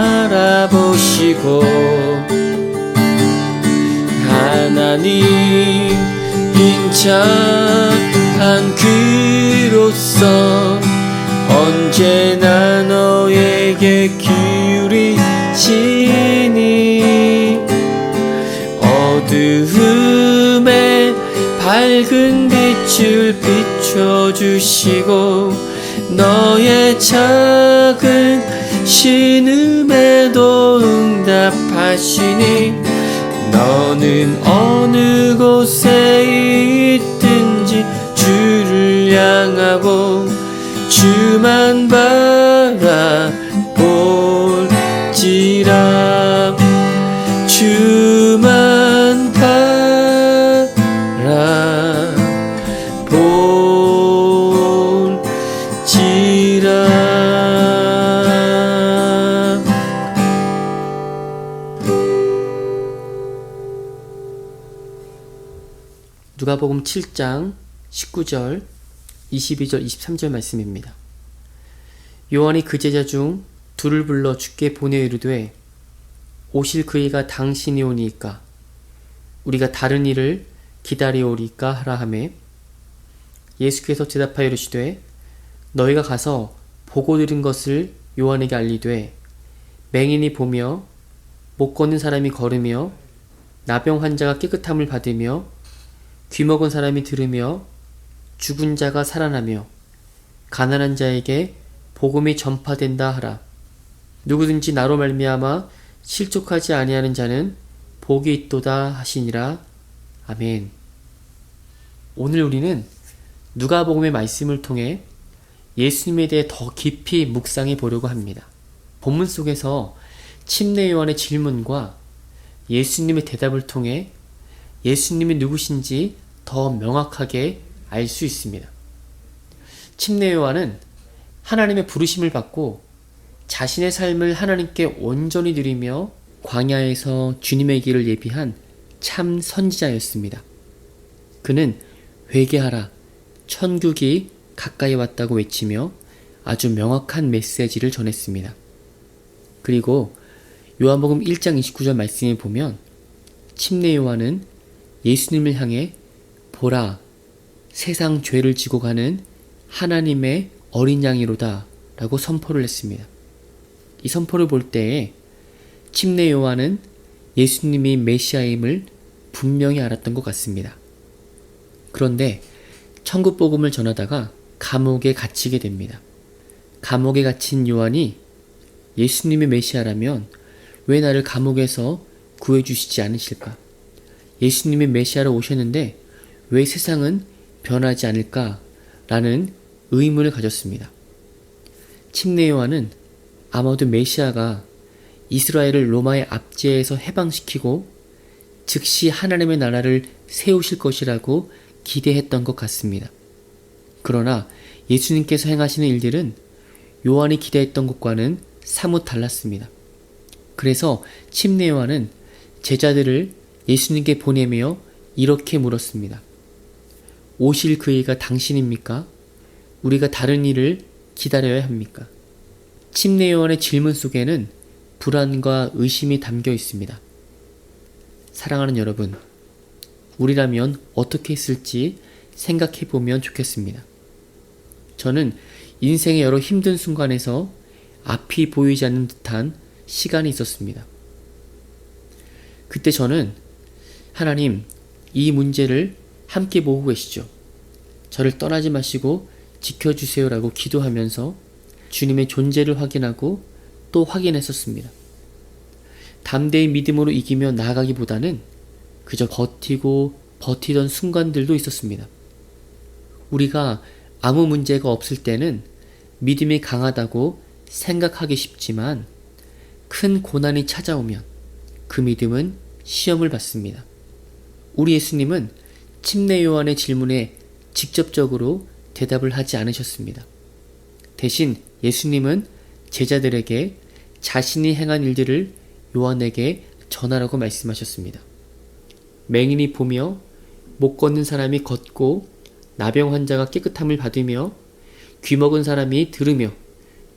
바라보시고 하나님 인자한 그로서 언제나 너에게 기울이시니 어두움에 밝은 빛을 비춰주시고 너의 작은 신 음에도 응답하시니 너는 어느 곳에 누가복음 7장 19절, 22절, 23절 말씀입니다. 요한이 그 제자 중 둘을 불러 주께 보내 이르되 오실 그이가 당신이 오니까? 우리가 다른 일을 기다리오리까? 하라 하매. 예수께서 대답하여 이르시되 너희가 가서 보고 들은 것을 요한에게 알리되 맹인이 보며 못 걷는 사람이 걸으며 나병 환자가 깨끗함을 받으며 귀먹은 사람이 들으며 죽은 자가 살아나며 가난한 자에게 복음이 전파된다 하라. 누구든지 나로 말미암아 실족하지 아니하는 자는 복이 있도다 하시니라. 아멘. 오늘 우리는 누가복음의 말씀을 통해 예수님에 대해 더 깊이 묵상해 보려고 합니다. 본문 속에서 침례 요한의 질문과 예수님의 대답을 통해 예수님이 누구신지 더 명확하게 알 수 있습니다. 침례 요한은 하나님의 부르심을 받고 자신의 삶을 하나님께 온전히 드리며 광야에서 주님의 길을 예비한 참 선지자였습니다. 그는 회개하라, 천국이 가까이 왔다고 외치며 아주 명확한 메시지를 전했습니다. 그리고 요한복음 1장 29절 말씀에 보면 침례 요한은 예수님을 향해 보라 세상 죄를 지고 가는 하나님의 어린 양이로다 라고 선포를 했습니다. 이 선포를 볼 때에 침례 요한은 예수님이 메시아임을 분명히 알았던 것 같습니다. 그런데 천국 복음을 전하다가 감옥에 갇히게 됩니다. 감옥에 갇힌 요한이 예수님의 메시아라면 왜 나를 감옥에서 구해주시지 않으실까? 예수님의 메시아로 오셨는데 왜 세상은 변하지 않을까? 라는 의문을 가졌습니다. 침례 요한은 아마도 메시아가 이스라엘을 로마의 압제에서 해방시키고 즉시 하나님의 나라를 세우실 것이라고 기대했던 것 같습니다. 그러나 예수님께서 행하시는 일들은 요한이 기대했던 것과는 사뭇 달랐습니다. 그래서 침례 요한은 제자들을 예수님께 보내며 이렇게 물었습니다. 오실 그이가 당신입니까? 우리가 다른 일을 기다려야 합니까? 침례 요한의 질문 속에는 불안과 의심이 담겨 있습니다. 사랑하는 여러분, 우리라면 어떻게 했을지 생각해 보면 좋겠습니다. 저는 인생의 여러 힘든 순간에서 앞이 보이지 않는 듯한 시간이 있었습니다. 그때 저는 하나님, 이 문제를 함께 보고 계시죠. 저를 떠나지 마시고 지켜주세요라고 기도하면서 주님의 존재를 확인하고 또 확인했었습니다. 담대히 믿음으로 이기며 나아가기보다는 그저 버티고 버티던 순간들도 있었습니다. 우리가 아무 문제가 없을 때는 믿음이 강하다고 생각하기 쉽지만 큰 고난이 찾아오면 그 믿음은 시험을 받습니다. 우리 예수님은 침례 요한의 질문에 직접적으로 대답을 하지 않으셨습니다. 대신 예수님은 제자들에게 자신이 행한 일들을 요한에게 전하라고 말씀하셨습니다. 맹인이 보며 못 걷는 사람이 걷고 나병 환자가 깨끗함을 받으며 귀 먹은 사람이 들으며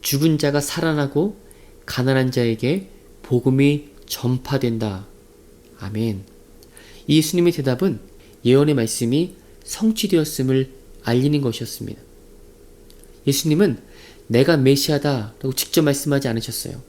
죽은 자가 살아나고 가난한 자에게 복음이 전파된다. 아멘. 예수님의 대답은 예언의 말씀이 성취되었음을 알리는 것이었습니다. 예수님은 내가 메시아다라고 직접 말씀하지 않으셨어요.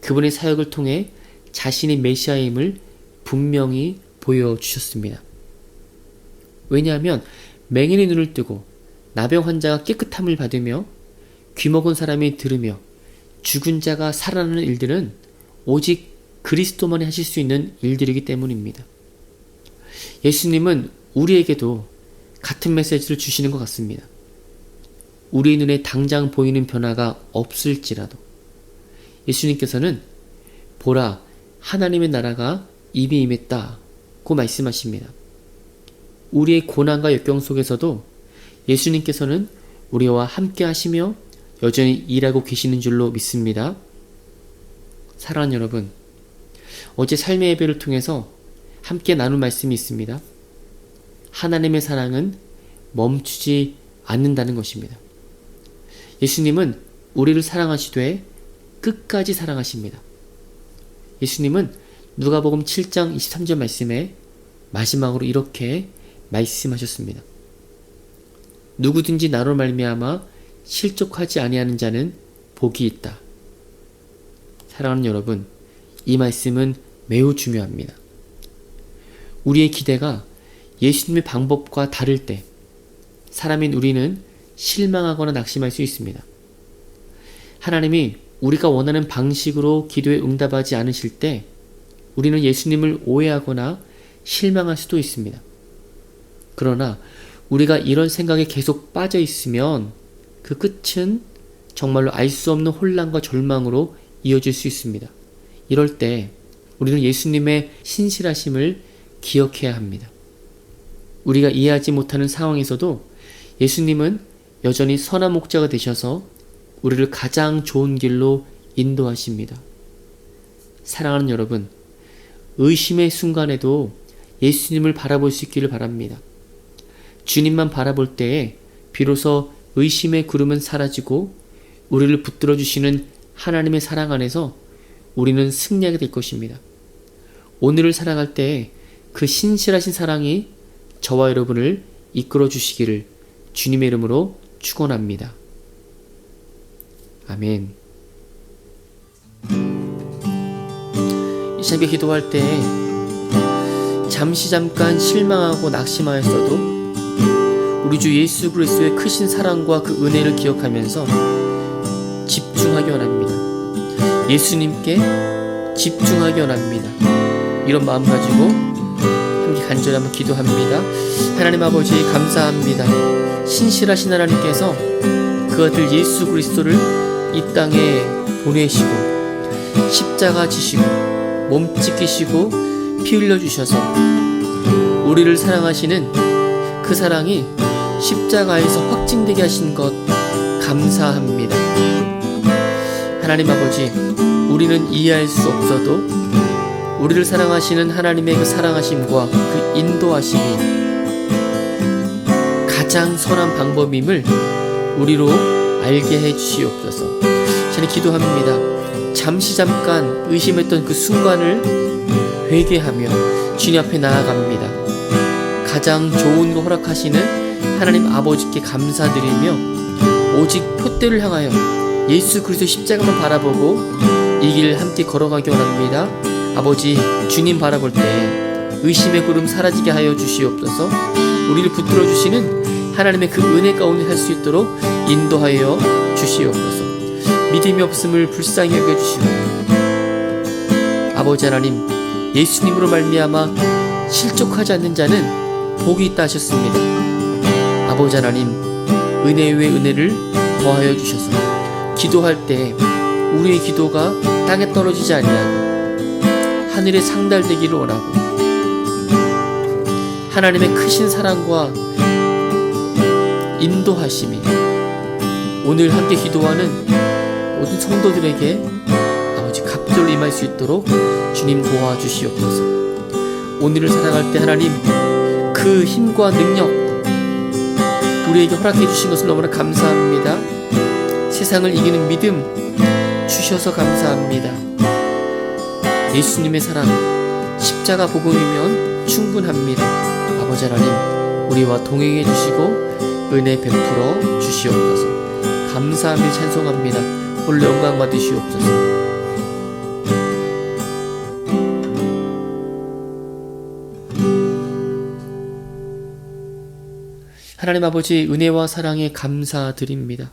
그분의 사역을 통해 자신이 메시아임을 분명히 보여주셨습니다. 왜냐하면 맹인의 눈을 뜨고 나병 환자가 깨끗함을 받으며 귀먹은 사람이 들으며 죽은 자가 살아나는 일들은 오직 그리스도만이 하실 수 있는 일들이기 때문입니다. 예수님은 우리에게도 같은 메시지를 주시는 것 같습니다. 우리 눈에 당장 보이는 변화가 없을지라도 예수님께서는 보라 하나님의 나라가 이미 임했다고 말씀하십니다. 우리의 고난과 역경 속에서도 예수님께서는 우리와 함께 하시며 여전히 일하고 계시는 줄로 믿습니다. 사랑하는 여러분, 어제 삶의 예배를 통해서 함께 나눈 말씀이 있습니다. 하나님의 사랑은 멈추지 않는다는 것입니다. 예수님은 우리를 사랑하시되 끝까지 사랑하십니다. 예수님은 누가복음 7장 23절 말씀에 마지막으로 이렇게 말씀하셨습니다. 누구든지 나로 말미암아 실족하지 아니하는 자는 복이 있다. 사랑하는 여러분, 이 말씀은 매우 중요합니다. 우리의 기대가 예수님의 방법과 다를 때 사람인 우리는 실망하거나 낙심할 수 있습니다. 하나님이 우리가 원하는 방식으로 기도에 응답하지 않으실 때 우리는 예수님을 오해하거나 실망할 수도 있습니다. 그러나 우리가 이런 생각에 계속 빠져 있으면 그 끝은 정말로 알 수 없는 혼란과 절망으로 이어질 수 있습니다. 이럴 때 우리는 예수님의 신실하심을 기억해야 합니다. 우리가 이해하지 못하는 상황에서도 예수님은 여전히 선한 목자가 되셔서 우리를 가장 좋은 길로 인도하십니다. 사랑하는 여러분, 의심의 순간에도 예수님을 바라볼 수 있기를 바랍니다. 주님만 바라볼 때에 비로소 의심의 구름은 사라지고 우리를 붙들어 주시는 하나님의 사랑 안에서 우리는 승리하게 될 것입니다. 오늘을 살아갈 때에 그 신실하신 사랑이 저와 여러분을 이끌어 주시기를 주님의 이름으로 축원합니다. 아멘. 이 새벽에 기도할 때 잠시 잠깐 실망하고 낙심하였어도 우리 주 예수 그리스도의 크신 사랑과 그 은혜를 기억하면서 집중하기 원합니다. 예수님께 집중하기 원합니다. 이런 마음 가지고 함께 간절히 한번 기도합니다. 하나님 아버지 감사합니다. 신실하신 하나님께서 그 아들 예수 그리스도를 이 땅에 보내시고 십자가 지시고 몸 찢기시고 피 흘려 주셔서 우리를 사랑하시는 그 사랑이 십자가에서 확증되게 하신 것 감사합니다. 하나님 아버지, 우리는 이해할 수 없어도 우리를 사랑하시는 하나님의 그 사랑하심과 그 인도하심이 가장 선한 방법임을 우리로 알게 해 주시옵소서. 저는 기도합니다. 잠시 잠깐 의심했던 그 순간을 회개하며 주님 앞에 나아갑니다. 가장 좋은 거 허락하시는 하나님 아버지께 감사드리며 오직 표대를 향하여 예수 그리스도 십자가만 바라보고 이 길 함께 걸어가기 원합니다. 아버지 주님 바라볼 때 의심의 구름 사라지게 하여 주시옵소서. 우리를 붙들어 주시는 하나님의 그 은혜 가운데 살 수 있도록 인도하여 주시옵소서. 믿음이 없음을 불쌍히 여겨 주시고 아버지 하나님 예수님으로 말미암아 실족하지 않는 자는 복이 있다 하셨습니다. 아버지 하나님 은혜 위에 은혜를 더하여 주셔서 기도할 때 우리의 기도가 땅에 떨어지지 아니하고 하늘에 상달되기를 원하고 하나님의 크신 사랑과 인도하심이 오늘 함께 기도하는 모든 성도들에게 아버지 갑절로 임할 수 있도록 주님 도와주시옵소서. 오늘을 살아갈 때 하나님 그 힘과 능력 우리에게 허락해 주신 것을 너무나 감사합니다. 세상을 이기는 믿음 주셔서 감사합니다. 예수님의 사랑 십자가 복음이면 충분합니다. 아버지 하나님 우리와 동행해 주시고 은혜 베풀어 주시옵소서. 감사함을 찬송합니다. 홀로 영광 받으시옵소서. 하나님 아버지 은혜와 사랑에 감사드립니다.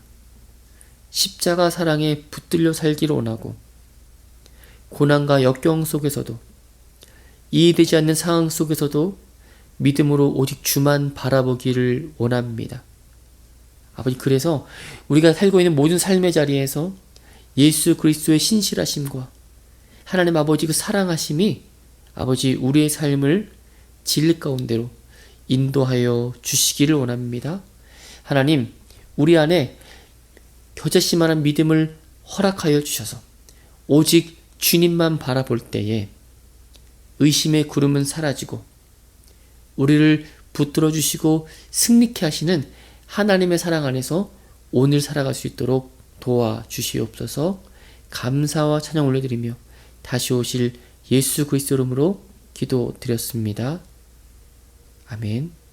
십자가 사랑에 붙들려 살기를 원하고 고난과 역경 속에서도 이해되지 않는 상황 속에서도 믿음으로 오직 주만 바라보기를 원합니다. 아버지 그래서 우리가 살고 있는 모든 삶의 자리에서 예수 그리스도의 신실하심과 하나님 아버지 그 사랑하심이 아버지 우리의 삶을 진리 가운데로 인도하여 주시기를 원합니다. 하나님 우리 안에 겨자씨만한 믿음을 허락하여 주셔서 오직 주님만 바라볼 때에 의심의 구름은 사라지고 우리를 붙들어 주시고 승리케 하시는 하나님의 사랑 안에서 오늘 살아갈 수 있도록 도와 주시옵소서. 감사와 찬양 올려드리며 다시 오실 예수 그리스도 이름으로 기도드렸습니다. 아멘.